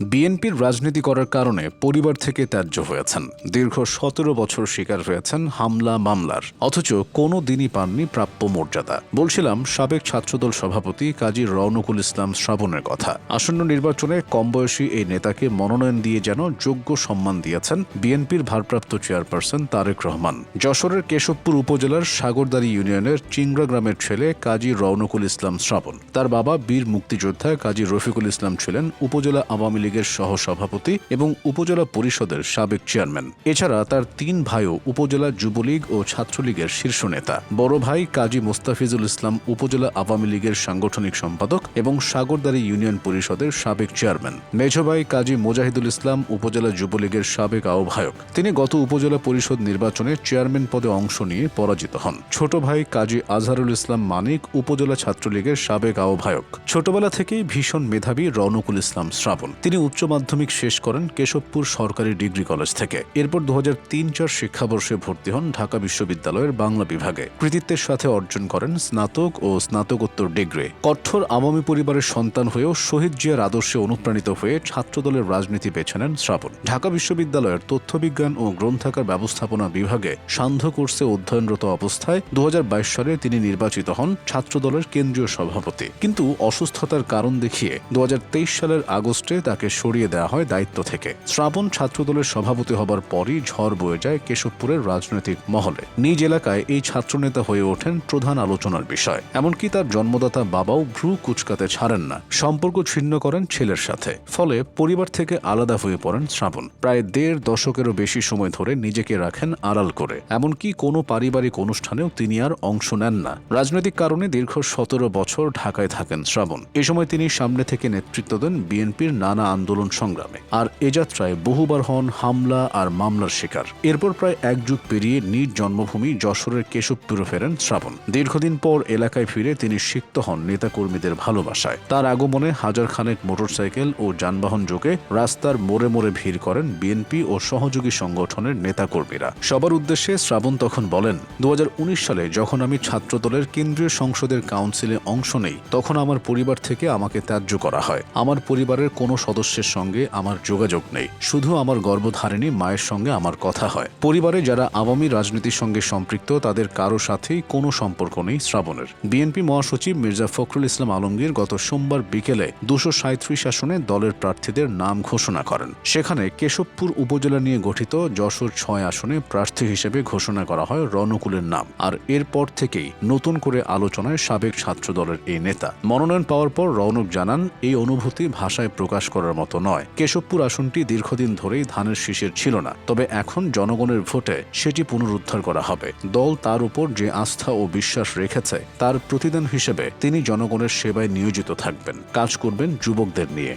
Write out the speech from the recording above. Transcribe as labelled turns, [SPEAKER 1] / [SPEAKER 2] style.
[SPEAKER 1] বিএনপির রাজনীতি করার কারণে পরিবার থেকে ত্যায্য হয়েছেন। দীর্ঘ সতেরো বছর শিকার হয়েছেন হামলা মামলার। অথচ কোনো দিনই পাননি প্রাপ্য মর্যাদা। বলছিলাম, সাবেক ছাত্রদল সভাপতি কাজী রওনকুল ইসলাম শ্রাবণের কথা। আসন্ন নির্বাচনে কম বয়সী এই নেতাকে মনোনয়ন দিয়ে যেন যোগ্য সম্মান দিয়েছেন বিএনপির ভারপ্রাপ্ত চেয়ারপারসন তারেক রহমান। যশোরের কেশবপুর উপজেলার সাগরদারি ইউনিয়নের চিংড়া গ্রামের ছেলে কাজী রওনকুল ইসলাম শ্রাবণ। তার বাবা বীর মুক্তিযোদ্ধা কাজী রফিকুল ইসলাম ছিলেন উপজেলা আওয়ামী লীগের সহসভাপতি এবং উপজেলা পরিষদের সাবেক চেয়ারম্যান। এছাড়া তার তিন ভাইও উপজেলা যুবলীগ ও ছাত্রলীগের শীর্ষ নেতা। বড় ভাই কাজী মোস্তাফিজুল ইসলাম উপজেলা আওয়ামী লীগের সাংগঠনিক সম্পাদক এবং সাগরদারি ইউনিয়ন পরিষদের সাবেক চেয়ারম্যান। মেজ ভাই কাজী মোজাহিদুল ইসলাম উপজেলা যুবলীগের সাবেক আহ্বায়ক। তিনি গত উপজেলা পরিষদ নির্বাচনে চেয়ারম্যান পদে অংশ নিয়ে পরাজিত হন। ছোট ভাই কাজী আজহারুল ইসলাম মানিক উপজেলা ছাত্রলীগের সাবেক আহ্বায়ক। ছোটবেলা থেকেই ভীষণ মেধাবী রনকুল ইসলাম শ্রাবণ। তিনি উচ্চ মাধ্যমিক শেষ করেন কেশবপুর সরকারি ডিগ্রি কলেজ থেকে। এরপর দু হাজার তিন চার শিক্ষাবর্ষে ভর্তি হন ঢাকা বিশ্ববিদ্যালয়ের বাংলা বিভাগে। কৃতিত্বের সাথে অর্জন করেন স্নাতক ও স্নাতকোত্তর ডিগ্রি। কঠোর আওয়ামী পরিবারের সন্তান হয়েও শহীদ জিয়ার আদর্শে অনুপ্রাণিত হয়ে ছাত্রদলের রাজনীতি বেছে নেন শ্রাবণ। ঢাকা বিশ্ববিদ্যালয়ের তথ্যবিজ্ঞান ও গ্রন্থাগার ব্যবস্থাপনা বিভাগে সান্ধ্য কোর্সে অধ্যয়নরত অবস্থায় দু হাজার বাইশ সালে তিনি নির্বাচিত হন ছাত্রদলের কেন্দ্রীয় সভাপতি। কিন্তু অসুস্থতার কারণ দেখিয়ে দু হাজার তেইশ সালের আগস্টে তাকে সরিয়ে দেওয়া হয় দায়িত্ব থেকে। শ্রাবণ ছাত্রদলের সভাপতি হবার পরই ঝড় বয়ে যায় কেশবপুরের রাজনৈতিক মহলে। নিজ এলাকায় এই ছাত্রনেতা হয়ে ওঠেন প্রধান আলোচনার বিষয়। এমনকি তার জন্মদাতা বাবাও ভ্রু কুচকাতে ছাড়েন না। সম্পর্ক ছিন্ন করেন ছেলের সাথে। ফলে পরিবার থেকে আলাদা হয়ে পড়েন শ্রাবণ। প্রায় দেড় দশকেরও বেশি সময় ধরে নিজেকে রাখেন আড়াল করে। এমনকি কোনো পারিবারিক অনুষ্ঠানেও তিনি আর অংশ নেন না। রাজনৈতিক কারণে দীর্ঘ সতেরো বছর ঢাকায় থাকেন শ্রাবণ। এ সময় তিনি সামনে থেকে নেতৃত্ব দেন বিএনপির নানা আন্দোলন সংগ্রামে। আর এ যাত্রায় বহুবার হন হামলা আর মামলার শিকার। এরপর প্রায় এক যুগ পেরিয়ে নিজ জন্মভূমি যশোরের কেশবপুরে ফেরেন শ্রাবণ। দীর্ঘদিন পর এলাকায় ফিরে তিনি সিক্ত হন নেতাকর্মীদের ভালোবাসায়। তার আগমনে হাজার খানেক মোটরসাইকেল ও যানবাহন যোগে রাস্তার মোড়ে মোড়ে ভিড় করেন বিএনপি ও সহযোগী সংগঠনের নেতাকর্মীরা। সবার উদ্দেশ্যে শ্রাবণ তখন বলেন দু হাজার উনিশ সালে যখন আমি ছাত্রদলের কেন্দ্রীয় সংসদের কাউন্সিলে অংশ নেই, তখন আমার পরিবার থেকে আমাকে ত্যায্য করা হয়। আমার পরিবারের কোনো সদস্যের সঙ্গে আমার যোগাযোগ নেই। শুধু আমার গর্ভধারিণী মায়ের সঙ্গে আমার কথা হয়। পরিবারে যারা আওয়ামী রাজনীতির সঙ্গে সম্পৃক্ত, তাদের কারও সাথেই কোনো সম্পর্ক নেই শ্রাবণের। বিএনপি মহাসচিব মির্জা ফখরুল ইসলাম আলমগীর গত সোমবার বিকেলে দুশো সাঁত্রিশ আসনে দলের প্রার্থীদের নাম ঘোষণা করেন। সেখানে কেশবপুর উপজেলা নিয়ে গঠিত যশোর ছয় আসনে প্রার্থী হিসেবে ঘোষণা করা হয় রণকুলের নাম। আর এরপর থেকেই নতুন করে আলোচনায় সাবেক ছাত্র দলের এই নেতা। মনোনয়ন পাওয়ার পর রৌনক জানান, এই অনুভূতি ভাষায় প্রকাশ করার মতো নয়। কেশবপুর আসনটি দীর্ঘদিন ধরেই ধানের শীষের ছিল না। তবে এখন জনগণের ভোটে সেটি পুনরুদ্ধার করা হবে। দল তার উপর যে আস্থা ও বিশ্বাস রেখেছে, তার প্রতিদান হিসেবে তিনি জনগণের সেবায় নিয়োজিত থাকবেন। কাজ করবেন যুবকদের নিয়ে।